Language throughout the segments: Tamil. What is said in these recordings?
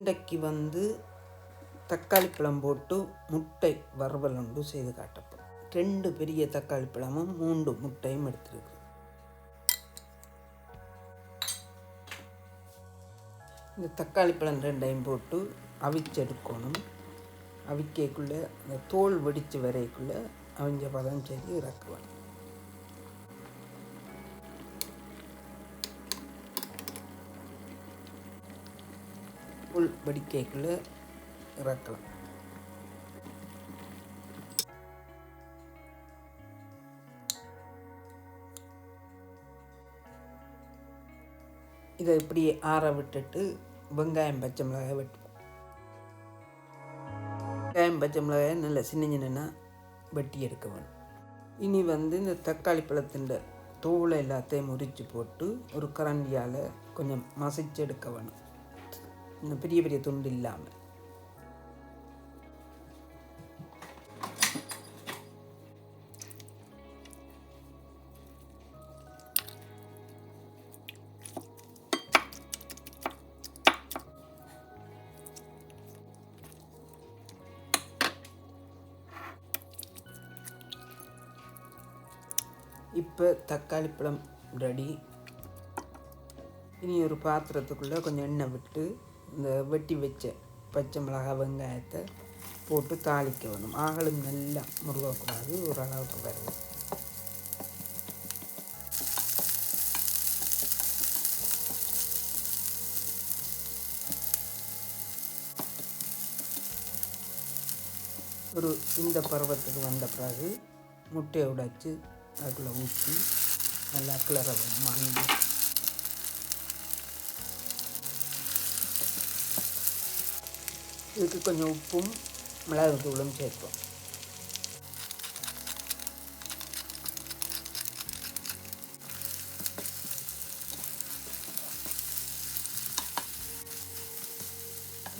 இன்றைக்கு வந்து தக்காளி பழம் போட்டு முட்டை வறுவல் ஒன்று செய்து காட்டப்போம். ரெண்டு பெரிய தக்காளி பழமும் மூன்று முட்டையும் எடுத்துருக்கு இந்த தக்காளி பழம் ரெண்டையும் போட்டு அவிச்செடுக்கணும். அவிக்கக்குள்ளே அந்த தோல் வெடித்து வரைக்குள்ளே அவிஞ்ச பதம் செய்து இறக்குவேன் டபுள் படி கேக்கில் இறக்கலாம். இதை இப்படி ஆற விட்டுட்டு வெங்காயம் பச்சை மிளகாய் வெட்டுவோம். வெங்காயம் பச்சை மிளகாய் நல்லா சின்ன சின்னன்னா வெட்டி எடுக்க வேணும். இனி வந்து இந்த தக்காளி பழத்தின் தோலை எல்லாத்தையும் முறித்து போட்டு ஒரு கரண்டியால் கொஞ்சம் மசிச்சு எடுக்க வேணும். பெரிய பெரிய துண்டு இல்லாமல். இப்போ தக்காளி பழம் ரெடி இனி ஒரு பாத்திரத்துக்குள்ளே கொஞ்சம் எண்ணெய் விட்டு இந்த வெட்டி வச்ச பச்சை மிளகாய் வெங்காயத்தை போட்டு தாளிக்க வேணும் ஆகலும் நல்லா முருகக்கூடாது ஓரளவுக்கு வரும் ஒரு இந்த பருவத்துக்கு வந்த பிறகு முட்டையை உடைச்சி அதுக்குள்ளே ஊற்றி நல்லா கிளற வாங்கி இதுக்கு கொஞ்சம் உப்பும் மிளகுத்தூளும் சேர்ப்போம்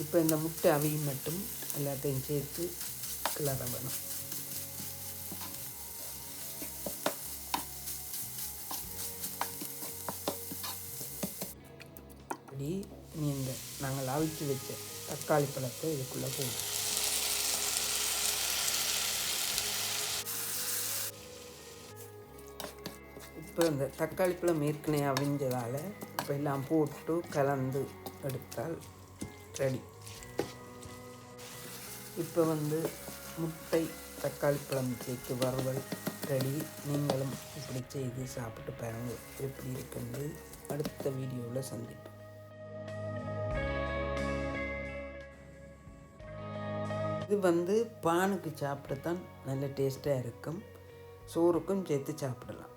இப்போ இந்த முட்டை அவியும் மட்டும் எல்லாத்தையும் சேர்த்து கிளற வேணும் அப்படி நீ இந்த நாங்கள் அவிச்சு வச்ச தக்காளி பழத்தை இதுக்குள்ளே போடும் இப்போ இந்த தக்காளி பழம் ஏற்கனவே அவிஞ்சதால் இப்போ எல்லாம் போட்டு கலந்து எடுத்தால் ரெடி. இப்போ வந்து முட்டை தக்காளி பழம் சேர்த்து வறுவல் ரெடி. நீங்களும் இப்படி செய்து சாப்பிட்டு பாருங்கள். எப்படி இருக்குன்னு அடுத்த வீடியோவில் சந்திப்போம். இது வந்து பானுக்கு சாப்பிடத்தான் நல்ல டேஸ்ட்டாக இருக்கும். சோறுக்கும் சேர்த்து சாப்பிடலாம்.